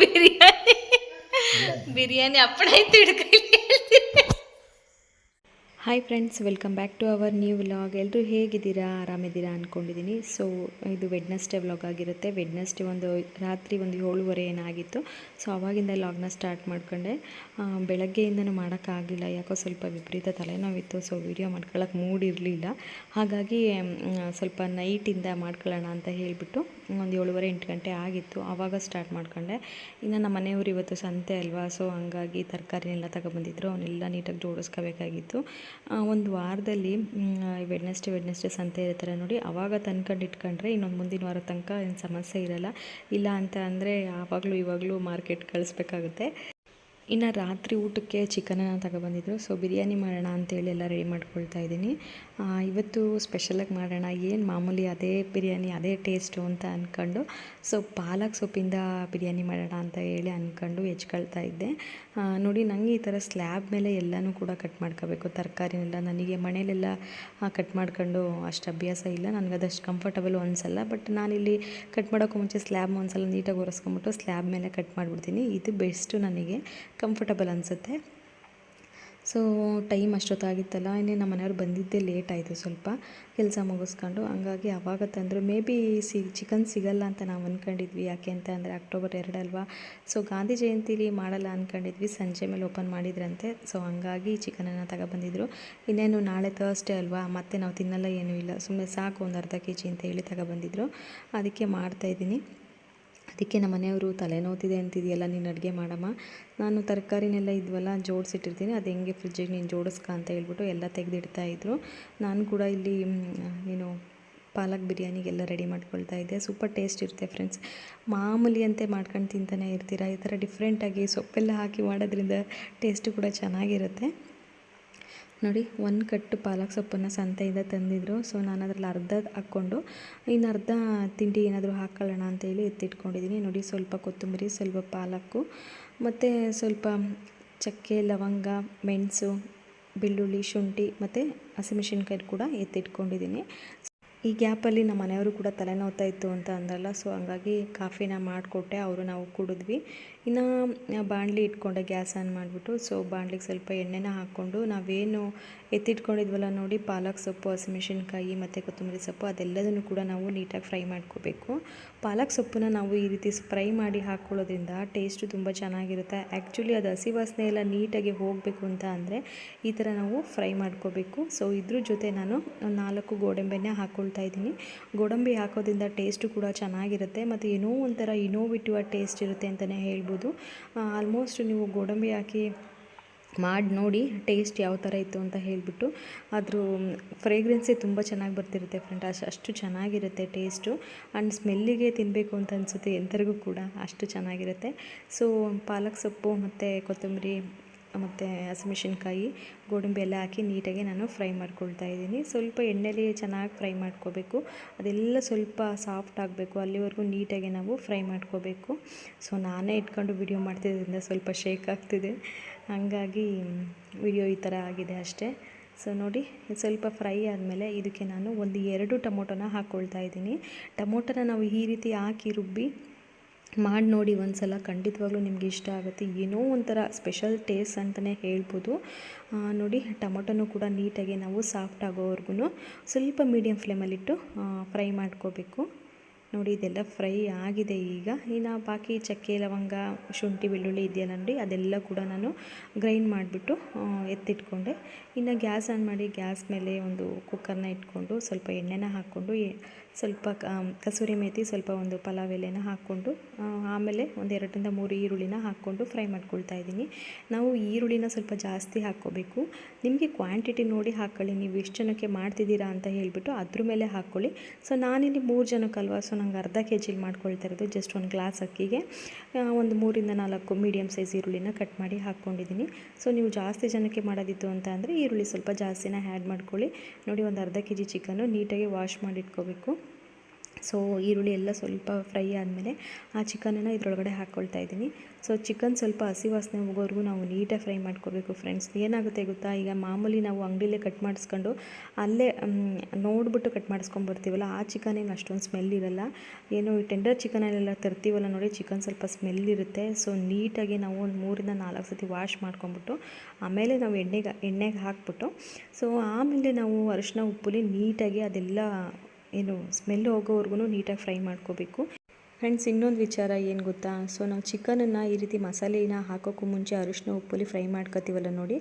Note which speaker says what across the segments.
Speaker 1: ಬಿರಿಯಾನಿ ಬಿರಿಯಾನಿ ಹಪ್ಪಳ ಇತ್ತು ಹಿಡ್ಕೈಲಿ hi friends welcome back to our new vlog ಎಲ್ಲರೂ ಹೇಗಿದ್ದೀರಾ? ಆರಾಮಿದ್ದೀರಾ ಅಂದ್ಕೊಂಡಿದ್ದೀನಿ ಸೊ ಇದು ವೆಡ್ನೆಸ್ಡೇ ವ್ಲಾಗ್ ಆಗಿರುತ್ತೆ. ವೆಡ್ನೆಸ್ಡೇ ಒಂದು, ರಾತ್ರಿ ಒಂದು ಏಳುವರೆ ಏನಾಗಿತ್ತು. ಸೊ ಅವಾಗಿಂದ ಲಾಗ್ನ ಸ್ಟಾರ್ಟ್ ಮಾಡ್ಕೊಂಡೆ. ಬೆಳಗ್ಗೆಯಿಂದನೂ ಮಾಡೋಕ್ಕಾಗಲಿಲ್ಲ ಯಾಕೋ ಸ್ವಲ್ಪ ವಿಪರೀತ ತಲೆನೋವಿತ್ತು. ಸೊ ವಿಡಿಯೋ ಮಾಡ್ಕೊಳ್ಳೋಕೆ ಮೂಡ್ ಇರಲಿಲ್ಲ. ಹಾಗಾಗಿ ಸ್ವಲ್ಪ ನೈಟಿಂದ ಮಾಡ್ಕೊಳ್ಳೋಣ ಅಂತ ಹೇಳಿಬಿಟ್ಟು ಒಂದು ಏಳುವರೆ, ಎಂಟು ಗಂಟೆ ಆಗಿತ್ತು. ಆವಾಗ ಸ್ಟಾರ್ಟ್ ಮಾಡ್ಕೊಂಡೆ. ಇನ್ನು ನಮ್ಮ ಮನೆಯವರು ಇವತ್ತು ಸಂತೆ ಅಲ್ವಾ? ಸೊ ಹಂಗಾಗಿ ತರಕಾರಿನೆಲ್ಲ ತಗೊಬಂದಿದ್ರು. ಅವನ್ನೆಲ್ಲ ನೀಟಾಗಿ ಜೋಡಿಸ್ಕೋಬೇಕಾಗಿತ್ತು. ಒಂದು ವಾರದಲ್ಲಿ ವೆಡ್ನೆಸ್ಡೇ ವೆಡ್ನೆಸ್ಡೇ ಸಂತೆ ಇರ್ತಾರೆ ನೋಡಿ ಆವಾಗ ತಂದ್ಕೊಂಡು ಇಟ್ಕೊಂಡ್ರೆ ಇನ್ನೊಂದು ಮುಂದಿನ ವಾರ ತನಕ ಏನು ಸಮಸ್ಯೆ ಇರಲ್ಲ. ಇಲ್ಲ ಅಂತ ಅಂದರೆ ಆವಾಗಲೂ, ಇವಾಗಲೂ ಮಾರ್ಕೆಟ್ ಕಳಿಸ್ಬೇಕಾಗುತ್ತೆ. ಇನ್ನು ರಾತ್ರಿ ಊಟಕ್ಕೆ ಚಿಕನನ್ನು ತಗೊಬಂದಿದ್ರು. ಸೊ ಬಿರಿಯಾನಿ ಮಾಡೋಣ ಅಂತೇಳಿ ಎಲ್ಲ ರೆಡಿ ಮಾಡ್ಕೊಳ್ತಾ ಇದ್ದೀನಿ. ಇವತ್ತು ಸ್ಪೆಷಲಾಗಿ ಮಾಡೋಣ. ಏನು ಮಾಮೂಲಿ ಅದೇ ಬಿರಿಯಾನಿ, ಅದೇ ಟೇಸ್ಟು ಅಂತ ಅಂದ್ಕೊಂಡು ಸೊ ಪಾಲಕ್ ಸೊಪ್ಪಿಂದ ಬಿರಿಯಾನಿ ಮಾಡೋಣ ಅಂತ ಹೇಳಿ ಅಂದ್ಕೊಂಡು ಹೆಚ್ಕೊಳ್ತಾ ಇದ್ದೆ. ನೋಡಿ ನನಗೆ ಈ ಥರ ಸ್ಲ್ಯಾಬ್ ಮೇಲೆ ಎಲ್ಲನೂ ಕೂಡ ಕಟ್ ಮಾಡ್ಕೋಬೇಕು. ತರಕಾರಿನೆಲ್ಲ ನನಗೆ ಮನೇಲೆಲ್ಲ ಕಟ್ ಮಾಡ್ಕೊಂಡು ಅಷ್ಟು ಅಭ್ಯಾಸ ಇಲ್ಲ. ನನಗೆ ಅದಷ್ಟು ಕಂಫರ್ಟಬಲ್ ಅನಿಸಲ್ಲ ಬಟ್ ನಾನಿಲ್ಲಿ ಕಟ್ ಮಾಡೋಕ್ಕೂ ಮುಂಚೆ ಸ್ಲ್ಯಾಬ್ ಒಂದ್ಸಲ ನೀಟಾಗಿ ಒರೆಸ್ಕೊಂಬಿಟ್ಟು ಸ್ಲ್ಯಾಬ್ ಮೇಲೆ ಕಟ್ ಮಾಡಿಬಿಡ್ತೀನಿ. ಇದು ಬೆಸ್ಟು ನನಗೆ. ಕಂಫರ್ಟಬಲ್ ಅನಿಸುತ್ತೆ. ಸೊ ಟೈಮ್ ಅಷ್ಟೊತ್ತಾಗಿತ್ತಲ್ಲ, ಇನ್ನೇ ನಮ್ಮ ಮನೆಯವ್ರು ಬಂದಿದ್ದೇ ಲೇಟ್ ಆಯಿತು ಸ್ವಲ್ಪ. ಕೆಲಸ ಮುಗಿಸ್ಕೊಂಡು, ಹಂಗಾಗಿ ಅವಾಗ ತಂದರು. ಮೇ ಬಿ ಸಿ ಚಿಕನ್ ಸಿಗಲ್ಲ ಅಂತ ನಾವು ಅಂದ್ಕೊಂಡಿದ್ವಿ ಯಾಕೆ ಅಂತ ಅಂದರೆ ಅಕ್ಟೋಬರ್ ಎರಡಲ್ವಾ ಸೊ ಗಾಂಧಿ ಜಯಂತಿಲಿ ಮಾಡಲ್ಲ ಅಂದ್ಕೊಂಡಿದ್ವಿ ಸಂಜೆ ಮೇಲೆ ಓಪನ್ ಮಾಡಿದ್ರಂತೆ. ಸೊ ಹಂಗಾಗಿ ಚಿಕನನ್ನು ತಗೊಬಂದಿದ್ರು. ಇನ್ನೇನು ನಾಳೆ ತರ್ಸ್ಡೇ ಅಲ್ವಾ? ಮತ್ತೆ ನಾವು ತಿನ್ನಲ್ಲ ಏನೂ ಇಲ್ಲ. ಸುಮ್ಮನೆ ಸಾಕು ಒಂದು ಅರ್ಧ ಕೆ ಜಿ ಅಂತ ಹೇಳಿ ತಗೊಬಂದಿದ್ರು. ಅದಕ್ಕೆ ಮಾಡ್ತಾಯಿದ್ದೀನಿ ಅದಕ್ಕೆ ನಮ್ಮ ಮನೆಯವರು ತಲೆನೋತಿದೆ ಅಂತಿದೆಯಲ್ಲ, ನೀನು ಅಡುಗೆ ಮಾಡಮ್ಮ. ನಾನು ತರಕಾರಿನೆಲ್ಲ ಇದ್ವಲ್ಲ ಜೋಡಿಸಿಟ್ಟಿರ್ತೀನಿ ಅದು ಹೆಂಗೆ ಫ್ರಿಜ್ಜಿಗೆ ನೀನು ಜೋಡಿಸ್ಕ ಅಂತ ಹೇಳ್ಬಿಟ್ಟು ಎಲ್ಲ ತೆಗೆದಿಡ್ತಾ ಇದ್ರು. ನಾನು ಕೂಡ ಇಲ್ಲಿ ಏನು ಪಾಲಕ್ ಬಿರಿಯಾನಿಗೆಲ್ಲ ರೆಡಿ ಮಾಡ್ಕೊಳ್ತಾ ಇದ್ದೆ. ಸೂಪರ್ ಟೇಸ್ಟ್ ಇರುತ್ತೆ ಫ್ರೆಂಡ್ಸ್ ಮಾಮೂಲಿ ಅಂತೆ ಮಾಡ್ಕೊಂಡು ತಿಂತಾನೆ ಇರ್ತೀರ? ಈ ಥರ ಡಿಫ್ರೆಂಟಾಗಿ ಸೊಪ್ಪೆಲ್ಲ ಹಾಕಿ ಮಾಡೋದ್ರಿಂದ ಟೇಸ್ಟು ಕೂಡ ಚೆನ್ನಾಗಿರುತ್ತೆ. ನೋಡಿ, ಒಂದು ಕಟ್ಟು ಪಾಲಕ್ ಸೊಪ್ಪನ್ನು ಸಂತೆಯಿಂದ ತಂದಿದ್ರು. ಸೊ ನಾನು ಅದರಲ್ಲಿ ಅರ್ಧ ಹಾಕ್ಕೊಂಡು ಇನ್ನು ಅರ್ಧ ತಿಂಡಿ ಏನಾದರೂ ಹಾಕ್ಕೊಳ್ಳೋಣ ಅಂತೇಳಿ ಎತ್ತಿಟ್ಕೊಂಡಿದ್ದೀನಿ ನೋಡಿ, ಸ್ವಲ್ಪ ಕೊತ್ತಂಬರಿ, ಸ್ವಲ್ಪ ಪಾಲಕ್ಕು, ಮತ್ತು ಸ್ವಲ್ಪ ಚಕ್ಕೆ, ಲವಂಗ, ಮೆಣಸು, ಬೆಳ್ಳುಳ್ಳಿ, ಶುಂಠಿ, ಮತ್ತು ಹಸಿಮೆಣಸಿನ್ಕಾಯಿ ಕೂಡ ಎತ್ತಿಟ್ಕೊಂಡಿದ್ದೀನಿ ಈ ಗ್ಯಾಪಲ್ಲಿ ನಮ್ಮ ಮನೆಯವರು ಕೂಡ ತಲೆನೋವ್ತಾ ಇತ್ತು ಅಂತ ಅಂದ್ರಲ್ಲ, ಸೊ ಹಂಗಾಗಿ ಕಾಫಿನ ಮಾಡಿಕೊಟ್ಟೆ, ಅವರು ನಾವು ಕುಡಿದ್ವಿ. ಇನ್ನು ಬಾಣಲಿ ಇಟ್ಕೊಂಡೆ, ಗ್ಯಾಸ್ ಆನ್ ಮಾಡಿಬಿಟ್ಟು, ಸೊ ಬಾಣಲಿಗೆ ಸ್ವಲ್ಪ ಎಣ್ಣೆನ ಹಾಕ್ಕೊಂಡು, ನಾವೇನು ಎತ್ತಿಟ್ಕೊಂಡಿದ್ವಲ್ಲ ನೋಡಿ, ಪಾಲಕ್ ಸೊಪ್ಪು, ಹಸಿಮೆಣಸಿನ್ಕಾಯಿ ಮತ್ತು ಕೊತ್ತಂಬರಿ ಸೊಪ್ಪು, ಅದೆಲ್ಲದನ್ನು ಕೂಡ ನಾವು ನೀಟಾಗಿ ಫ್ರೈ ಮಾಡ್ಕೋಬೇಕು. ಪಾಲಕ್ ಸೊಪ್ಪನ್ನ ನಾವು ಈ ರೀತಿ ಫ್ರೈ ಮಾಡಿ ಹಾಕ್ಕೊಳ್ಳೋದ್ರಿಂದ ಟೇಸ್ಟು ತುಂಬ ಚೆನ್ನಾಗಿರುತ್ತೆ. ಆ್ಯಕ್ಚುಲಿ ಅದು ಹಸಿ ವಾಸನೆ ಎಲ್ಲ ನೀಟಾಗಿ ಹೋಗಬೇಕು ಅಂತ ಅಂದರೆ ಈ ಥರ ನಾವು ಫ್ರೈ ಮಾಡ್ಕೋಬೇಕು. ಸೊ ಇದ್ರ ಜೊತೆ ನಾನು ನಾಲ್ಕು ಗೋಡಂಬಿನ ಹಾಕ್ಕೊಳ್ತಾ ಇದ್ದೀನಿ. ಗೋಡಂಬಿ ಹಾಕೋದ್ರಿಂದ ಟೇಸ್ಟು ಕೂಡ ಚೆನ್ನಾಗಿರುತ್ತೆ ಮತ್ತು ಏನೋ ಒಂಥರ ಇನೋವಿಟಿವ್ ಟೇಸ್ಟ್ ಇರುತ್ತೆ ಅಂತಲೇ ಹೇಳ್ಬೋದು. ಆಲ್ಮೋಸ್ಟ್ ನೀವು ಗೋಡಂಬಿ ಹಾಕಿ ಮಾಡಿ ನೋಡಿ ಟೇಸ್ಟ್ ಯಾವ ಥರ ಇತ್ತು ಅಂತ ಹೇಳಿಬಿಟ್ಟು ಅದ್ರ ಫ್ರೇಗ್ರೆನ್ಸೇ ತುಂಬ ಚೆನ್ನಾಗಿ ಬರ್ತಿರುತ್ತೆ ಫ್ರೆಂಡ್ ಅಷ್ಟು ಅಷ್ಟು ಚೆನ್ನಾಗಿರುತ್ತೆ ಟೇಸ್ಟು ಆ್ಯಂಡ್ ಸ್ಮೆಲ್ಲಿಗೆ ತಿನ್ನಬೇಕು ಅಂತ ಅನಿಸುತ್ತೆ ಎಂಥರಿಗೂ ಕೂಡ ಅಷ್ಟು ಚೆನ್ನಾಗಿರುತ್ತೆ. ಸೊ ಪಾಲಕ್ ಸೊಪ್ಪು ಮತ್ತು ಕೊತ್ತಂಬರಿ ಮತ್ತು ಹಸಿಮೆಣ್ಸಿನ್ಕಾಯಿ, ಗೋಡಂಬಿ ಎಲ್ಲ ಹಾಕಿ ನೀಟಾಗಿ ನಾನು ಫ್ರೈ ಮಾಡ್ಕೊಳ್ತಾ ಇದ್ದೀನಿ. ಸ್ವಲ್ಪ ಎಣ್ಣೆಲಿ ಚೆನ್ನಾಗಿ ಫ್ರೈ ಮಾಡ್ಕೋಬೇಕು. ಅದೆಲ್ಲ ಸ್ವಲ್ಪ ಸಾಫ್ಟ್ ಆಗಬೇಕು. ಅಲ್ಲಿವರೆಗೂ ನೀಟಾಗಿ ನಾವು ಫ್ರೈ ಮಾಡ್ಕೋಬೇಕು. ಸೊ, ನಾನೇ ಇಟ್ಕೊಂಡು ವಿಡಿಯೋ ಮಾಡ್ತಿದ್ದರಿಂದ ಸ್ವಲ್ಪ ಶೇಕ್ ಆಗ್ತಿದೆ. ಹಾಗಾಗಿ ವಿಡಿಯೋ ಈ ಥರ ಆಗಿದೆ ಅಷ್ಟೇ. ಸೊ, ನೋಡಿ, ಸ್ವಲ್ಪ ಫ್ರೈ ಆದಮೇಲೆ ಇದಕ್ಕೆ ನಾನು ಒಂದು ಎರಡು ಟೊಮೊಟೊನ ಹಾಕ್ಕೊಳ್ತಾ ಇದ್ದೀನಿ. ಟೊಮೊಟೊನ ನಾವು ಈ ರೀತಿ ಹಾಕಿ ರುಬ್ಬಿ ಮಾಡಿ ನೋಡಿ ಒಂದು ಸಲ ಖಂಡಿತವಾಗ್ಲೂ ನಿಮ್ಗೆ ಇಷ್ಟ ಆಗುತ್ತೆ. ಏನೋ ಒಂಥರ ಸ್ಪೆಷಲ್ ಟೇಸ್ಟ್ ಅಂತಲೇ ಹೇಳ್ಬೋದು. ನೋಡಿ, ಟೊಮೊಟೊನೂ ಕೂಡ ನೀಟಾಗಿ ನಾವು ಸಾಫ್ಟ್ ಆಗೋವರೆಗೂ ಸ್ವಲ್ಪ ಮೀಡಿಯಮ್ ಫ್ಲೇಮಲ್ಲಿಟ್ಟು ಫ್ರೈ ಮಾಡ್ಕೋಬೇಕು. ನೋಡಿ, ಇದೆಲ್ಲ ಫ್ರೈ ಆಗಿದೆ ಈಗ. ಇನ್ನು ಬಾಕಿ ಚಕ್ಕೆ, ಲವಂಗ, ಶುಂಠಿ, ಬೆಳ್ಳುಳ್ಳಿ ಇದೆಯಲ್ಲ ನೋಡಿ, ಅದೆಲ್ಲ ಕೂಡ ನಾನು ಗ್ರೈಂಡ್ ಮಾಡಿಬಿಟ್ಟು ಎತ್ತಿಟ್ಕೊಂಡೆ. ಇನ್ನು ಗ್ಯಾಸ್ ಆನ್ ಮಾಡಿ ಗ್ಯಾಸ್ ಮೇಲೆ ಒಂದು ಕುಕ್ಕರ್ನ ಇಟ್ಕೊಂಡು ಸ್ವಲ್ಪ ಎಣ್ಣೆನ ಹಾಕ್ಕೊಂಡು ಸ್ವಲ್ಪ ಕಸೂರಿ ಮೇಥಿ ಸ್ವಲ್ಪ ಒಂದು ಪಲಾವ್ ಎಲೆನ ಹಾಕ್ಕೊಂಡು ಆಮೇಲೆ ಒಂದು ಎರಡರಿಂದ ಮೂರು ಈರುಳ್ಳಿನ ಹಾಕ್ಕೊಂಡು ಫ್ರೈ ಮಾಡ್ಕೊಳ್ತಾ ಇದ್ದೀನಿ. ನಾವು ಈರುಳ್ಳಿನ ಸ್ವಲ್ಪ ಜಾಸ್ತಿ ಹಾಕ್ಕೋಬೇಕು. ನಿಮಗೆ ಕ್ವಾಂಟಿಟಿ ನೋಡಿ ಹಾಕ್ಕೊಳ್ಳಿ ನೀವು ಎಷ್ಟು ಜನಕ್ಕೆ ಮಾಡ್ತಿದ್ದೀರಾ ಅಂತ ಹೇಳಿಬಿಟ್ಟು ಅದ್ರ ಮೇಲೆ ಹಾಕ್ಕೊಳ್ಳಿ. ಸೊ, ನಾನಿಲ್ಲಿ ಮೂರು ಜನಕ್ಕಲ್ವಾ ಸೊ, ನಂಗೆ ಅರ್ಧ ಕೆ ಜಿಲಿ ಮಾಡ್ಕೊಳ್ತಾ ಇರೋದು. ಜಸ್ಟ್ ಒಂದು ಗ್ಲಾಸ್ ಅಕ್ಕಿಗೆ ಒಂದು ಮೂರಿಂದ ನಾಲ್ಕು ಮೀಡಿಯಮ್ ಸೈಜ್ ಈರುಳ್ಳಿನ ಕಟ್ ಮಾಡಿ ಹಾಕ್ಕೊಂಡಿದ್ದೀನಿ. ಸೊ, ನೀವು ಜಾಸ್ತಿ ಜನಕ್ಕೆ ಮಾಡೋದಿತ್ತು ಅಂತ ಅಂದರೆ ಈರುಳ್ಳಿ ಸ್ವಲ್ಪ ಜಾಸ್ತಿನ ಆ್ಯಡ್ ಮಾಡ್ಕೊಳ್ಳಿ. ನೋಡಿ, ಒಂದು ಅರ್ಧ ಕೆ ಜಿ ಚಿಕನ್ನು ನೀಟಾಗಿ ವಾಶ್ ಮಾಡಿ ಇಟ್ಕೋಬೇಕು. ಸೊ ಈರುಳ್ಳಿ ಎಲ್ಲ ಸ್ವಲ್ಪ ಫ್ರೈ ಆದಮೇಲೆ ಆ ಚಿಕನನ್ನು ಇದರೊಳಗಡೆ ಹಾಕ್ಕೊಳ್ತಾ ಇದ್ದೀನಿ. ಸೊ ಚಿಕನ್ ಸ್ವಲ್ಪ ಹಸಿ ವಾಸನೆ ಹೋಗೋವರೆಗೂ ನಾವು ನೀಟಾಗಿ ಫ್ರೈ ಮಾಡ್ಕೊಬೇಕು ಫ್ರೆಂಡ್ಸ್. ಏನಾಗುತ್ತೆ ಗೊತ್ತಾ? ಈಗ ಮಾಮೂಲಿ ನಾವು ಅಂಗಡಿಲೇ ಕಟ್ ಮಾಡಿಸ್ಕೊಂಡು ಅಲ್ಲೇ ನೋಡಿಬಿಟ್ಟು ಕಟ್ ಮಾಡಿಸ್ಕೊಂಬರ್ತೀವಲ್ಲ ಆ ಚಿಕನ್ ಏನು ಅಷ್ಟೊಂದು ಸ್ಮೆಲ್ ಇರಲ್ಲ. ಏನು ಟೆಂಡರ್ ಚಿಕನಲ್ಲೆಲ್ಲ ತರ್ತೀವಲ್ಲ ನೋಡಿ, ಚಿಕನ್ ಸ್ವಲ್ಪ ಸ್ಮೆಲ್ ಇರುತ್ತೆ. ಸೊ ನೀಟಾಗಿ ನಾವು ಒಂದು ಮೂರಿಂದ ನಾಲ್ಕು ಸತಿ ವಾಶ್ ಮಾಡ್ಕೊಂಬಿಟ್ಟು ಆಮೇಲೆ ನಾವು ಎಣ್ಣೆಗೆ ಎಣ್ಣೆಗೆ ಹಾಕ್ಬಿಟ್ಟು, ಸೊ ಆಮೇಲೆ ನಾವು ಅರಿಶಿನ, ಉಪ್ಪುಲಿ ನೀಟಾಗಿ ಅದೆಲ್ಲ ಏನು ಸ್ಮೆಲ್ ಹೋಗೋವರೆಗೂ ನೀಟಾಗಿ ಫ್ರೈ ಮಾಡ್ಕೋಬೇಕು. ಫ್ರೆಂಡ್ಸ್ ಇನ್ನೊಂದು ವಿಚಾರ ಏನು ಗೊತ್ತಾ? ಸೊ ನಾವು ಚಿಕನನ್ನು ಈ ರೀತಿ ಮಸಾಲೆನ ಹಾಕೋಕ್ಕೂ ಮುಂಚೆ ಅರಿಶಿನ ಉಪ್ಪಲ್ಲಿ ಫ್ರೈ ಮಾಡ್ಕೋತೀವಲ್ಲ ನೋಡಿ.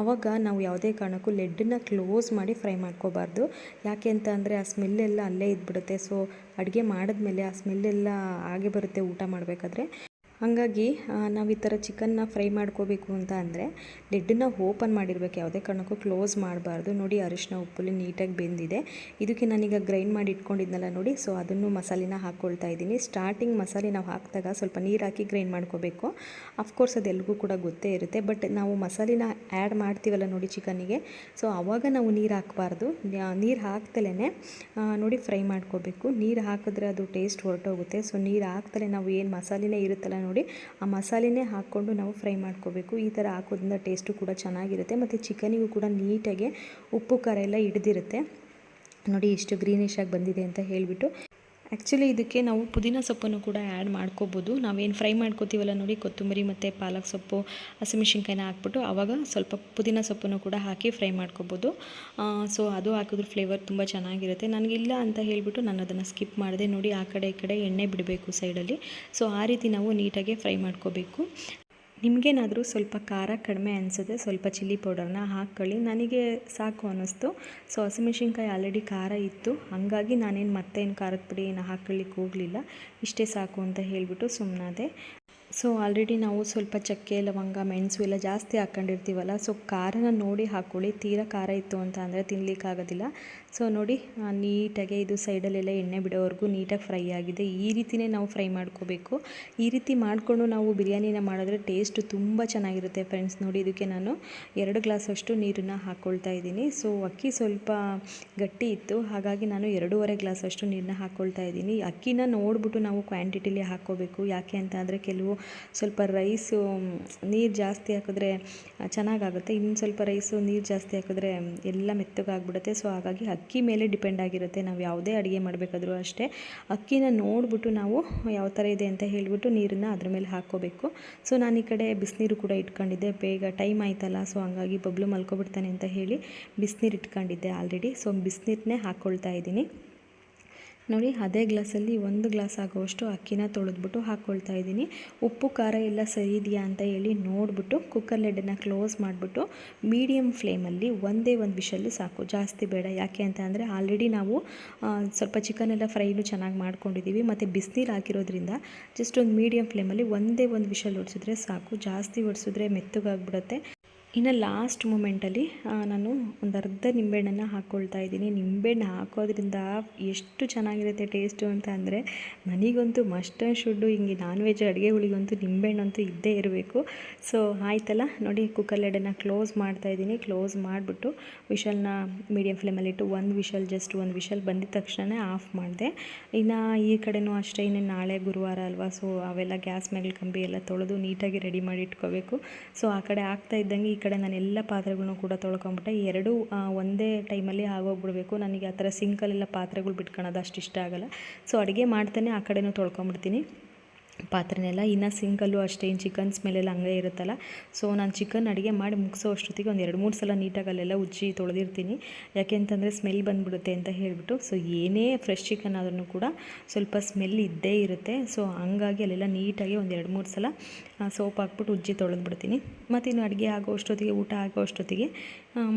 Speaker 1: ಆವಾಗ ನಾವು ಯಾವುದೇ ಕಾರಣಕ್ಕೂ ಲೆಡ್ಡನ್ನು ಕ್ಲೋಸ್ ಮಾಡಿ ಫ್ರೈ ಮಾಡ್ಕೋಬಾರ್ದು. ಯಾಕೆ ಅಂತ ಅಂದರೆ ಆ ಸ್ಮೆಲ್ಲೆಲ್ಲ ಅಲ್ಲೇ ಇದ್ಬಿಡುತ್ತೆ. ಸೊ ಅಡುಗೆ ಮಾಡಿದ್ಮೇಲೆ ಆ ಸ್ಮೆಲ್ಲೆಲ್ಲ ಹಾಗೆ ಬರುತ್ತೆ ಊಟ ಮಾಡಬೇಕಾದ್ರೆ. ಹಾಗಾಗಿ ನಾವು ಈ ಥರ ಚಿಕನ್ನ ಫ್ರೈ ಮಾಡ್ಕೋಬೇಕು ಅಂತ ಅಂದರೆ ಲಿಡ್ಡನ್ನ ಓಪನ್ ಮಾಡಿರ್ಬೇಕು. ಯಾವುದೇ ಕಾರಣಕ್ಕೂ ಕ್ಲೋಸ್ ಮಾಡಬಾರ್ದು. ನೋಡಿ, ಅರಿಶಿನ ಉಪ್ಪಲ್ಲಿ ನೀಟಾಗಿ ಬೆಂದಿದೆ. ಇದಕ್ಕೆ ನಾನೀಗ ಗ್ರೈಂಡ್ ಮಾಡಿ ಇಟ್ಕೊಂಡಿದ್ನಲ್ಲ ನೋಡಿ, ಸೊ ಅದನ್ನು ಮಸಾಲೆನ ಹಾಕ್ಕೊಳ್ತಾ ಇದ್ದೀನಿ. ಸ್ಟಾರ್ಟಿಂಗ್ ಮಸಾಲೆ ನಾವು ಹಾಕಿದಾಗ ಸ್ವಲ್ಪ ನೀರು ಹಾಕಿ ಗ್ರೈಂಡ್ ಮಾಡ್ಕೋಬೇಕು. ಅಫ್ಕೋರ್ಸ್ ಅದೆಲ್ರಿಗೂ ಕೂಡ ಗೊತ್ತೇ ಇರುತ್ತೆ ಬಟ್ ನಾವು ಮಸಾಲೆನ ಆ್ಯಡ್ ಮಾಡ್ತೀವಲ್ಲ ನೋಡಿ ಚಿಕನ್ನಿಗೆ ಸೊ ಆವಾಗ ನಾವು ನೀರು ಹಾಕಬಾರ್ದು. ನೀರು ಹಾಕ್ತಲೇ ನೋಡಿ ಫ್ರೈ ಮಾಡ್ಕೋಬೇಕು. ನೀರು ಹಾಕಿದ್ರೆ ಅದು ಟೇಸ್ಟ್ ಹೊರಟೋಗುತ್ತೆ. ಸೊ ನೀರು ಹಾಕ್ತಲೇ ನಾವು ಏನು ಮಸಾಲೆನೇ ಇರುತ್ತಲ್ಲ ನೋಡಿ, ಆ ಮಸಾಲೆನೇ ಹಾಕ್ಕೊಂಡು ನಾವು ಫ್ರೈ ಮಾಡ್ಕೋಬೇಕು. ಈ ಥರ ಹಾಕೋದ್ರಿಂದ ಟೇಸ್ಟು ಕೂಡ ಚೆನ್ನಾಗಿರುತ್ತೆ. ಮತ್ತು ಚಿಕನಿಗೂ ಕೂಡ ನೀಟಾಗಿ ಉಪ್ಪು, ಖಾರ ಎಲ್ಲ ಹಿಡ್ದಿರುತ್ತೆ. ನೋಡಿ ಎಷ್ಟು ಗ್ರೀನಿಶ್ ಆಗಿ ಬಂದಿದೆ ಅಂತ ಹೇಳಿಬಿಟ್ಟು ಆ್ಯಕ್ಚುಲಿ ಇದಕ್ಕೆ ನಾವು ಪುದೀನ ಸೊಪ್ಪನ್ನು ಕೂಡ ಆ್ಯಡ್ ಮಾಡ್ಕೋಬೋದು. ನಾವೇನು ಫ್ರೈ ಮಾಡ್ಕೋತೀವಲ್ಲ ನೋಡಿ, ಕೊತ್ತಂಬರಿ ಮತ್ತು ಪಾಲಕ್ ಸೊಪ್ಪು ಹಸಿಮೆಣಸಿನ್ಕಾಯಿನ ಹಾಕ್ಬಿಟ್ಟು ಆವಾಗ ಸ್ವಲ್ಪ ಪುದೀನ ಸೊಪ್ಪನ್ನು ಕೂಡ ಹಾಕಿ ಫ್ರೈ ಮಾಡ್ಕೋಬೋದು. ಸೊ ಅದು ಹಾಕಿದ್ರೆ ಫ್ಲೇವರ್ ತುಂಬ ಚೆನ್ನಾಗಿರುತ್ತೆ. ನನಗಿಲ್ಲ ಅಂತ ಹೇಳಿಬಿಟ್ಟು ನಾನು ಅದನ್ನು ಸ್ಕಿಪ್ ಮಾಡಿದೆ ನೋಡಿ, ಆ ಕಡೆ ಈ ಕಡೆ ಎಣ್ಣೆ ಬಿಡಬೇಕು ಸೈಡಲ್ಲಿ ಸೊ ಆ ರೀತಿ ನಾವು ನೀಟಾಗಿ ಫ್ರೈ ಮಾಡ್ಕೋಬೇಕು. ನಿಮಗೇನಾದರೂ ಸ್ವಲ್ಪ ಖಾರ ಕಡಿಮೆ ಅನಿಸುತ್ತೆ, ಸ್ವಲ್ಪ ಚಿಲ್ಲಿ ಪೌಡರ್ನ ಹಾಕ್ಕೊಳ್ಳಿ. ನನಗೆ ಸಾಕು ಅನ್ನಿಸ್ತು. ಸೊ, ಹಸಿಮೆಣ್ಸಿನ್ಕಾಯಿ ಆಲ್ರೆಡಿ ಖಾರ ಇತ್ತು. ಹಾಗಾಗಿ ನಾನೇನು ಮತ್ತೇನು ಖಾರದ ಪುಡಿ ಏನು ಹಾಕ್ಕೊಳ್ಳಿಕ್ಕೆ ಹೋಗಲಿಲ್ಲ. ಇಷ್ಟೇ ಸಾಕು ಅಂತ ಹೇಳಿಬಿಟ್ಟು ಸುಮ್ಮನಾದೆ ಸೊ ಆಲ್ರೆಡಿ ನಾವು ಸ್ವಲ್ಪ ಚಕ್ಕೆ, ಲವಂಗ, ಮೆಣಸು ಎಲ್ಲ ಜಾಸ್ತಿ ಹಾಕ್ಕೊಂಡಿರ್ತೀವಲ್ಲ. ಸೊ ಖಾರನ ನೋಡಿ ಹಾಕ್ಕೊಳ್ಳಿ ತೀರಾ ಖಾರ ಇತ್ತು ಅಂತ ಅಂದರೆ ತಿನ್ನಲಿಕ್ಕಾಗೋದಿಲ್ಲ ಸೊ ನೋಡಿ ನೀಟಾಗಿ ಇದು ಸೈಡಲ್ಲೆಲ್ಲ ಎಣ್ಣೆ ಬಿಡೋವರೆಗೂ ನೀಟಾಗಿ ಫ್ರೈ ಆಗಿದೆ. ಈ ರೀತಿಯೇ ನಾವು ಫ್ರೈ ಮಾಡ್ಕೋಬೇಕು. ಈ ರೀತಿ ಮಾಡಿಕೊಂಡು ನಾವು ಬಿರಿಯಾನಿನ ಮಾಡಿದ್ರೆ ಟೇಸ್ಟು ತುಂಬ ಚೆನ್ನಾಗಿರುತ್ತೆ ಫ್ರೆಂಡ್ಸ್. ನೋಡಿ, ಇದಕ್ಕೆ ನಾನು ಎರಡು ಗ್ಲಾಸಷ್ಟು ನೀರನ್ನು ಹಾಕ್ಕೊಳ್ತಾ ಇದ್ದೀನಿ. ಸೊ ಅಕ್ಕಿ ಸ್ವಲ್ಪ ಗಟ್ಟಿ ಇತ್ತು. ಹಾಗಾಗಿ ನಾನು ಎರಡೂವರೆ ಗ್ಲಾಸಷ್ಟು ನೀರನ್ನ ಹಾಕ್ಕೊಳ್ತಾ ಇದ್ದೀನಿ. ಅಕ್ಕಿನ ನೋಡಿಬಿಟ್ಟು ನಾವು ಕ್ವಾಂಟಿಟಿಲಿ ಹಾಕ್ಕೋಬೇಕು. ಯಾಕೆ ಅಂತ ಅಂದರೆ ಕೆಲವು ಸ್ವಲ್ಪ ರೈಸು ನೀರು ಜಾಸ್ತಿ ಹಾಕಿದ್ರೆ ಚೆನ್ನಾಗಾಗುತ್ತೆ. ಇನ್ನು ಸ್ವಲ್ಪ ರೈಸು, ನೀರು ಜಾಸ್ತಿ ಹಾಕಿದ್ರೆ ಎಲ್ಲ ಮೆತ್ತಗಾಗ್ಬಿಡುತ್ತೆ. ಸೊ ಹಾಗಾಗಿ ಅಕ್ಕಿ ಮೇಲೆ ಡಿಪೆಂಡ್ ಆಗಿರುತ್ತೆ. ನಾವು ಯಾವುದೇ ಅಡುಗೆ ಮಾಡಬೇಕಾದ್ರೂ ಅಷ್ಟೇ. ಅಕ್ಕಿನ ನೋಡಿಬಿಟ್ಟು ನಾವು ಯಾವ ಥರ ಇದೆ ಅಂತ ಹೇಳಿಬಿಟ್ಟು ನೀರನ್ನು ಅದ್ರ ಮೇಲೆ ಹಾಕ್ಕೋಬೇಕು. ಸೊ ನಾನು ಈ ಕಡೆ ಬಿಸಿನೀರು ಕೂಡ ಇಟ್ಕೊಂಡಿದ್ದೆ. ಬೇಗ ಟೈಮ್ ಆಯ್ತಲ್ಲ ಸೊ ಹಂಗಾಗಿ ಬಬ್ಲು ಮಲ್ಕೊಬಿಡ್ತಾನೆ ಅಂತ ಹೇಳಿ ಬಿಸಿನೀರು ಇಟ್ಕೊಂಡಿದ್ದೆ ಆಲ್ರೆಡಿ. ಸೊ ಬಿಸಿನೀರನ್ನೇ ಹಾಕ್ಕೊಳ್ತಾ ಇದ್ದೀನಿ. ನೋಡಿ, ಅದೇ ಗ್ಲಾಸಲ್ಲಿ ಒಂದು ಗ್ಲಾಸ್ ಆಗುವಷ್ಟು ಅಕ್ಕಿನ ತೊಳೆದ್ಬಿಟ್ಟು ಹಾಕ್ಕೊಳ್ತಾ ಇದ್ದೀನಿ. ಉಪ್ಪು, ಖಾರ ಎಲ್ಲ ಸರಿ ಇದೆಯಾ ಅಂತ ಹೇಳಿ ನೋಡಿಬಿಟ್ಟು ಕುಕ್ಕರ್ ಲೆಡ್ಡನ್ನು ಕ್ಲೋಸ್ ಮಾಡಿಬಿಟ್ಟು ಮೀಡಿಯಮ್ ಫ್ಲೇಮಲ್ಲಿ ಒಂದೇ ಒಂದು ವಿಷಲ್ಲು ಸಾಕು. ಜಾಸ್ತಿ ಬೇಡ. ಯಾಕೆ ಅಂತ ಅಂದರೆ ಆಲ್ರೆಡಿ ನಾವು ಸ್ವಲ್ಪ ಚಿಕನ್ ಎಲ್ಲ ಫ್ರೈನು ಚೆನ್ನಾಗಿ ಮಾಡ್ಕೊಂಡಿದ್ದೀವಿ ಮತ್ತು ಬಿಸಿನೀರು ಹಾಕಿರೋದ್ರಿಂದ ಜಸ್ಟ್ ಒಂದು ಮೀಡಿಯಮ್ ಫ್ಲೇಮಲ್ಲಿ ಒಂದೇ ಒಂದು ವಿಷಲ್ ಹೊಡ್ಸಿದ್ರೆ ಸಾಕು. ಜಾಸ್ತಿ ಹೊಡ್ಸಿದ್ರೆ ಮೆತ್ತಗಾಗ್ಬಿಡುತ್ತೆ. ಇನ್ನು ಲಾಸ್ಟ್ ಮೂಮೆಂಟಲ್ಲಿ ನಾನು ಒಂದು ಅರ್ಧ ನಿಂಬೆಹಣ್ಣನ್ನು ಹಾಕ್ಕೊಳ್ತಾ ಇದ್ದೀನಿ. ನಿಂಬೆಹಣ್ಣು ಹಾಕೋದ್ರಿಂದ ಎಷ್ಟು ಚೆನ್ನಾಗಿರುತ್ತೆ ಟೇಸ್ಟು ಅಂತ ಅಂದರೆ ನನಗಂತೂ ಮಸ್ಟ್ ಆ್ಯಂಡ್ ಶುಡ್ಡು ಹಿಂಗೆ ನಾನ್ ವೆಜ್ ಅಡುಗೆಗಳಿಗಂತೂ ನಿಂಬೆಹಣ್ಣಂತೂ ಇದ್ದೇ ಇರಬೇಕು. ಸೊ ಆಯ್ತಲ್ಲ, ನೋಡಿ ಕುಕ್ಕರ್ ಲೆಡನ್ನು ಕ್ಲೋಸ್ ಮಾಡ್ತಾ ಇದ್ದೀನಿ. ಕ್ಲೋಸ್ ಮಾಡಿಬಿಟ್ಟು ವಿಷಲ್ನ ಮೀಡಿಯಮ್ ಫ್ಲೇಮಲ್ಲಿಟ್ಟು ಒಂದು ವಿಷಲ್ ಜಸ್ಟ್ ಒಂದು ವಿಷಲ್ ಬಂದಿದ ತಕ್ಷಣ ಆಫ್ ಮಾಡಿದೆ. ಇನ್ನು ಈ ಕಡೆನೂ ಅಷ್ಟೇ, ಇನ್ನು ನಾಳೆ ಗುರುವಾರ ಅಲ್ವಾ ಸೊ ಅವೆಲ್ಲ ಗ್ಯಾಸ್ ಮೇಲೆ, ಕಂಬಿ ಎಲ್ಲ ತೊಳೆದು ನೀಟಾಗಿ ರೆಡಿ ಮಾಡಿ ಇಟ್ಕೋಬೇಕು. ಸೊ ಆ ಕಡೆ ಆಗ್ತಾ ಇದ್ದಂಗೆ ಕಡೆ ನಾನು ಎಲ್ಲ ಪಾತ್ರೆಗಳನ್ನೂ ಕೂಡ ತೊಳ್ಕೊಂಬಿಟ್ಟೆ. ಎರಡೂ ಒಂದೇ ಟೈಮಲ್ಲಿ ಆಗೋಗ್ಬಿಡ್ಬೇಕು. ನನಗೆ ಆ ಥರ ಸಿಂಕಲ್ಲೆಲ್ಲ ಪಾತ್ರೆಗಳು ಬಿಟ್ಕೊಳೋದು ಅಷ್ಟು ಇಷ್ಟ ಆಗೋಲ್ಲ. ಸೊ ಅಡುಗೆ ಮಾಡ್ತಾನೆ, ಆ ಕಡೆನೂ ತೊಳ್ಕೊಂಬಿಡ್ತೀನಿ. ಪಾತ್ರೆನೆಲ್ಲ ಇನ್ನು ಸಿಂಕಲ್ಲು ಅಷ್ಟೇ ಇನ್ನು ಚಿಕನ್ ಸ್ಮೆಲ್ಲೆಲ್ಲ ಹಂಗೆ ಇರುತ್ತಲ್ಲ. ಸೊ ನಾನು ಚಿಕನ್ ಅಡುಗೆ ಮಾಡಿ ಮುಗಿಸೋ ಅಷ್ಟೊತ್ತಿಗೆ ಒಂದು ಎರಡು ಮೂರು ಸಲ ನೀಟಾಗಿ ಅಲ್ಲೆಲ್ಲ ಉಜ್ಜಿ ತೊಳೆದಿರ್ತೀನಿ. ಯಾಕೆ ಅಂತಂದರೆ ಸ್ಮೆಲ್ ಬಂದುಬಿಡುತ್ತೆ ಅಂತ ಹೇಳಿಬಿಟ್ಟು ಸೊ ಏನೇ ಫ್ರೆಶ್ ಚಿಕನ್ ಆದ್ರೂ ಕೂಡ ಸ್ವಲ್ಪ ಸ್ಮೆಲ್ ಇದ್ದೇ ಇರುತ್ತೆ. ಸೊ ಹಂಗಾಗಿ ಅಲ್ಲೆಲ್ಲ ನೀಟಾಗಿ ಒಂದು ಎರಡು ಮೂರು ಸಲ ಸೋಪ್ ಹಾಕ್ಬಿಟ್ಟು ಉಜ್ಜಿ ತೊಳೆದ್ಬಿಡ್ತೀನಿ. ಮತ್ತು ಇನ್ನು ಅಡುಗೆ ಆಗೋ ಅಷ್ಟೊತ್ತಿಗೆ, ಊಟ ಆಗೋ ಅಷ್ಟೊತ್ತಿಗೆ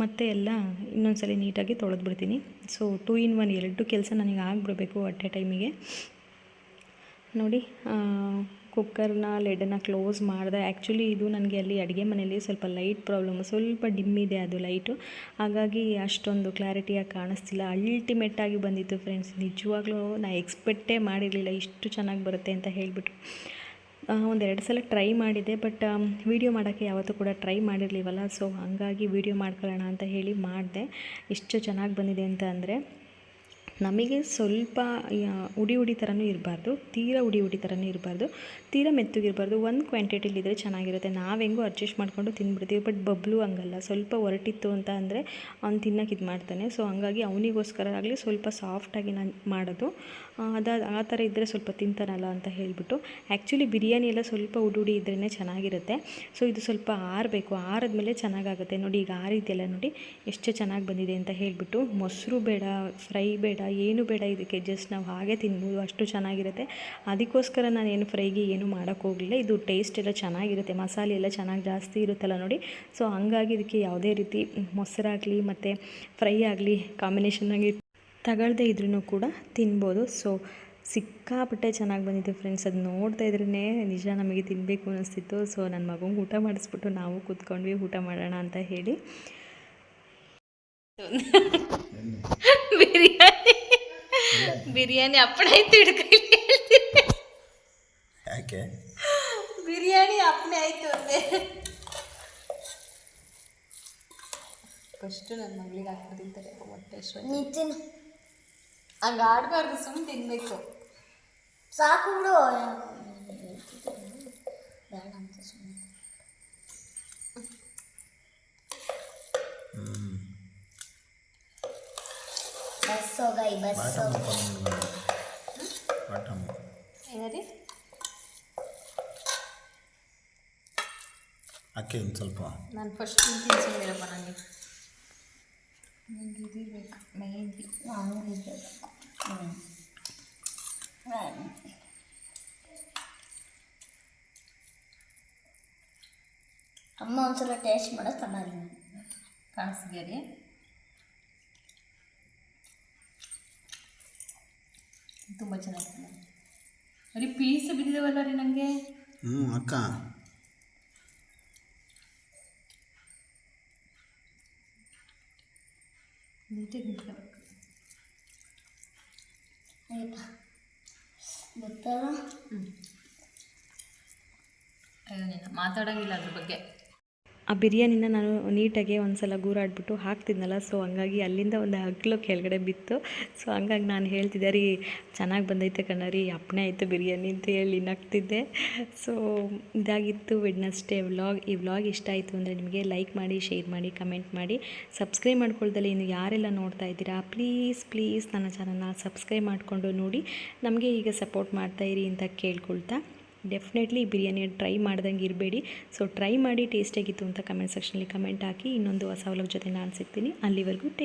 Speaker 1: ಮತ್ತೆ ಎಲ್ಲ ಇನ್ನೊಂದು ಸಲ ನೀಟಾಗಿ ತೊಳೆದ್ಬಿಡ್ತೀನಿ. ಸೊ ಟೂ ಇನ್ ಒನ್ ಎರಡು ಕೆಲಸ ನನಗೆ ಆಗಿಬಿಡಬೇಕು ಅಟ್ ಎ ಟೈಮಿಗೆ ನೋಡಿ ಕುಕ್ಕರ್ನ ಲೆಡನ್ನು ಕ್ಲೋಸ್ ಮಾಡಿದೆ. ಆ್ಯಕ್ಚುಲಿ ಇದು ನನಗೆ ಅಲ್ಲಿ ಅಡುಗೆ ಮನೆಯಲ್ಲಿ ಸ್ವಲ್ಪ ಲೈಟ್ ಪ್ರಾಬ್ಲಮ್ ಸ್ವಲ್ಪ ಡಿಮ್ ಇದೆ ಅದು ಲೈಟು ಹಾಗಾಗಿ ಅಷ್ಟೊಂದು ಕ್ಲಾರಿಟಿಯಾಗಿ ಕಾಣಿಸ್ತಿಲ್ಲ. ಅಲ್ಟಿಮೇಟಾಗಿ ಬಂದಿತ್ತು ಫ್ರೆಂಡ್ಸ್ ನಿಜವಾಗ್ಲೂ ನಾ ಎಕ್ಸ್ಪೆಕ್ಟೇ ಮಾಡಿರಲಿಲ್ಲ. ಇಷ್ಟು ಚೆನ್ನಾಗಿ ಬರುತ್ತೆ ಅಂತ ಹೇಳಿಬಿಟ್ಟು ಒಂದೆರಡು ಸಲ ಟ್ರೈ ಮಾಡಿದೆ ಬಟ್ ವೀಡಿಯೋ ಮಾಡೋಕ್ಕೆ ಯಾವತ್ತೂ ಕೂಡ ಟ್ರೈ ಮಾಡಿರಲಿವಲ್ಲ. ಸೊ ಹಾಗಾಗಿ ವೀಡಿಯೋ ಮಾಡ್ಕೊಳ್ಳೋಣ ಅಂತ ಹೇಳಿ ಮಾಡಿದೆ. ಇಷ್ಟು ಚೆನ್ನಾಗಿ ಬಂದಿದೆ ಅಂತ ಅಂದರೆ ನಮಗೆ ಸ್ವಲ್ಪ ಉಡಿ ಉಡಿ ಥರನೂ ಇರಬಾರ್ದು, ತೀರಾ ಉಡಿ ಉಡಿ ಥರನೂ ಇರಬಾರ್ದು. ತೀರಾ ಮೆತ್ತಗಿರಬಾರ್ದು, ಒಂದು ಕ್ವಾಂಟಿಟಿಲಿದ್ದರೆ ಚೆನ್ನಾಗಿರುತ್ತೆ. ನಾವು ಹೆಂಗೋ ಅಡ್ಜಸ್ಟ್ ಮಾಡಿಕೊಂಡು ತಿಂದ್ಬಿಡ್ತೀವಿ ಬಟ್ ಬಬ್ಲು ಹಂಗಲ್ಲ. ಸ್ವಲ್ಪ ಹೊರಟಿತ್ತು ಅಂತ ಅಂದರೆ ಅವ್ನು ತಿನ್ನೋಕೆ ಇದು ಮಾಡ್ತಾನೆ. ಸೊ ಹಂಗಾಗಿ ಅವನಿಗೋಸ್ಕರ ಆಗಲಿ ಸ್ವಲ್ಪ ಸಾಫ್ಟಾಗಿ ನಾನು ಮಾಡೋದು. ಅದ, ಆ ಥರ ಇದ್ದರೆ ಸ್ವಲ್ಪ ತಿಂತಾನಲ್ಲ ಅಂತ ಹೇಳಿಬಿಟ್ಟು. ಆ್ಯಕ್ಚುಲಿ ಬಿರಿಯಾನಿ ಎಲ್ಲ ಸ್ವಲ್ಪ ಉಡಿ ಉಡಿ ಇದ್ರೇ ಚೆನ್ನಾಗಿರುತ್ತೆ. ಸೊ ಇದು ಸ್ವಲ್ಪ ಆರಬೇಕು. ಆರದ್ಮೇಲೆ ಚೆನ್ನಾಗಾಗುತ್ತೆ. ನೋಡಿ, ಈಗ ಆರಿದೆಯಲ್ಲ ನೋಡಿ, ಎಷ್ಟು ಚೆನ್ನಾಗಿ ಬಂದಿದೆ ಅಂತ ಹೇಳಿಬಿಟ್ಟು. ಮೊಸರು ಬೇಡ ಫ್ರೈ ಬೇಡ ಏನು ಬೇಡ, ಇದಕ್ಕೆ ಜಸ್ಟ್ ನಾವು ಹಾಗೆ ತಿನ್ಬೋದು, ಅಷ್ಟು ಚೆನ್ನಾಗಿರುತ್ತೆ. ಅದಕ್ಕೋಸ್ಕರ ಏನು ಫ್ರೈಗೆ ಏನು ಮಾಡೋಕ್ಕೆ ಹೋಗಲಿಲ್ಲ. ಇದು ಟೇಸ್ಟ್ ಎಲ್ಲ ಚೆನ್ನಾಗಿರುತ್ತೆ, ಮಸಾಲೆ ಎಲ್ಲ ಚೆನ್ನಾಗಿ ಜಾಸ್ತಿ ಇರುತ್ತಲ್ಲ ನೋಡಿ. ಸೊ ಹಂಗಾಗಿ ಇದಕ್ಕೆ ಯಾವುದೇ ರೀತಿ ಮೊಸರಾಗಲಿ ಮತ್ತು ಫ್ರೈ ಆಗಲಿ ಕಾಂಬಿನೇಷನ್ನಾಗಿ ತಗೊಳ್ದೇ ಇದ್ರೂ ಕೂಡ ತಿನ್ಬೋದು. ಸೊ ಸಿಕ್ಕಾಪಟ್ಟೆ ಚೆನ್ನಾಗಿ ಬಂದಿದೆ ಫ್ರೆಂಡ್ಸ್ ಅದು ನೋಡ್ತಾ ಇದ್ರೇ ನಿಜ ನಮಗೆ ತಿನ್ನಬೇಕು ಅನ್ನಿಸ್ತಿತ್ತು ಸೊ ನನ್ನ ಮಗಂಗೆ ಊಟ ಮಾಡಿಸ್ಬಿಟ್ಟು ನಾವು ಕೂತ್ಕೊಂಡ್ವಿ, ಊಟ ಮಾಡೋಣ ಅಂತ ಹೇಳಿ.
Speaker 2: ಬಿರಿಯಾನಿ ಬಿರಿಯಾನಿ ಅಪ್ಪಣ ಆಯ್ತು ಹಿಡ್ಕೊಳ್ಳಿ ಹೇಳ್ತೀನಿ
Speaker 3: ಯಾಕೆ
Speaker 2: ಬಿರಿಯಾನಿ ಅಪ್ಪಣೆ ಆಯ್ತು ಅಂದೆ ಫಸ್ಟು ನನ್ನ ಮಗಳಿಗೆ ಹಾಕ್ಬಿಟ್ಟು ತಿಂತಾರೆ ಹೊಟ್ಟೆ
Speaker 4: ನಿತಿನ್
Speaker 2: ಹಂಗೆ ಆಡಬಾರ್ದು ಸುಮ್ಮನೆ ತಿನ್ನಬೇಕು
Speaker 4: ಸಾಕು ಬಿಡು ಬೇಡ ಅಂತ ಸುಮ್ಮನೆ
Speaker 3: ಬಾಟಮ್ ಬಾಟಮ್
Speaker 2: ಏನಾರಿ
Speaker 3: ಅಕ್ಕಿ ಒಂದು ಸ್ವಲ್ಪ.
Speaker 2: ನಾನು ಫಸ್ಟ್ ತಿಂತೀನಿ ಸುಮ್ಮನಿರಪ್ಪ ನನಗೆ. ನನಗೆ ಇದಿರಬೇಕು ಮೆಹಂದಿ
Speaker 4: ನಾನು ಇರ್ಬೇಕು ಹ್ಞೂ ಅಮ್ಮ ಒಂದ್ಸಲ ಟೇಸ್ಟ್ ಮಾಡೋ ತಮಾರಿ.
Speaker 2: ಕಾಣಿಸ್ತಿದ್ಯಾ ತುಂಬ ಚೆನ್ನಾಗಿದೆ ರೀ ಪೀಸ್ ಬಿದ್ದಿದಾವಲ್ಲ ರೀ ನನಗೆ
Speaker 3: ಹ್ಞೂ ಅಕ್ಕ.
Speaker 2: ನೀಟಾಗಿ ನಿಂತ್ಕೋಬೇಕು
Speaker 4: ಆಯ್ತಾ? ಗೊತ್ತಲ್ಲ?
Speaker 2: ಅಯ್ಯೋ ನೀನು ಮಾತಾಡೋಂಗಿಲ್ಲ ಅದ್ರ ಬಗ್ಗೆ.
Speaker 1: ಆ ಬಿರಿಯಾನಿನ ನಾನು ನೀಟಾಗಿ ಒಂದು ಸಲ ಗೂರಾಡ್ಬಿಟ್ಟು ಹಾಕ್ತಿದ್ನಲ್ಲ ಸೊ ಹಂಗಾಗಿ ಅಲ್ಲಿಂದ ಒಂದು ಹಗ್ಲು ಕೆಳಗಡೆ ಬಿತ್ತು. ಸೊ ಹಂಗಾಗಿ ನಾನು ಹೇಳ್ತಿದ್ದೆ ರೀ ಚೆನ್ನಾಗಿ ಬಂದೈತೆ ಕಣ ರೀ ಅಪ್ಪಣೆ ಆಯಿತು ಬಿರಿಯಾನಿ ಅಂತ ಹೇಳಿ ನಗ್ತಿದ್ದೆ. ಸೊ ಇದಾಗಿತ್ತು ವೆಡ್ನಸ್ಡೇ ವ್ಲಾಗ್. ಈ ವ್ಲಾಗ್ ಇಷ್ಟ ಆಯಿತು ಅಂದರೆ ನಿಮಗೆ ಲೈಕ್ ಮಾಡಿ, ಶೇರ್ ಮಾಡಿ, ಕಮೆಂಟ್ ಮಾಡಿ. ಸಬ್ಸ್ಕ್ರೈಬ್ ಮಾಡ್ಕೊಳ್ದಲ್ಲಿ ಇನ್ನು ಯಾರೆಲ್ಲ ನೋಡ್ತಾ ಇದ್ದೀರಾ, ಪ್ಲೀಸ್ ಪ್ಲೀಸ್ ನನ್ನ ಚಾನಲ್ನ ಸಬ್ಸ್ಕ್ರೈಬ್ ಮಾಡಿಕೊಂಡು ನೋಡಿ. ನಮಗೆ ಈಗ ಸಪೋರ್ಟ್ ಮಾಡ್ತಾಯಿರಿ ಅಂತ ಕೇಳ್ಕೊಳ್ತಾ. ಡೆಫಿನೆಟ್ಲಿ ಬಿರಿಯಾನಿ ಟ್ರೈ ಮಾಡ್ದಂಗೆ ಇರಬೇಡಿ. ಸೊ ಟ್ರೈ ಮಾಡಿ ಟೇಸ್ಟಾಗಿತ್ತು ಅಂತ ಕಮೆಂಟ್ ಸೆಕ್ಷನಲ್ಲಿ ಕಮೆಂಟ್ ಹಾಕಿ ಇನ್ನೊಂದು ಹೊಸ ಜೊತೆ ನಾನು ಸಿಗ್ತೀನಿ. ಅಲ್ಲಿವರೆಗೂ ಟೇಕ್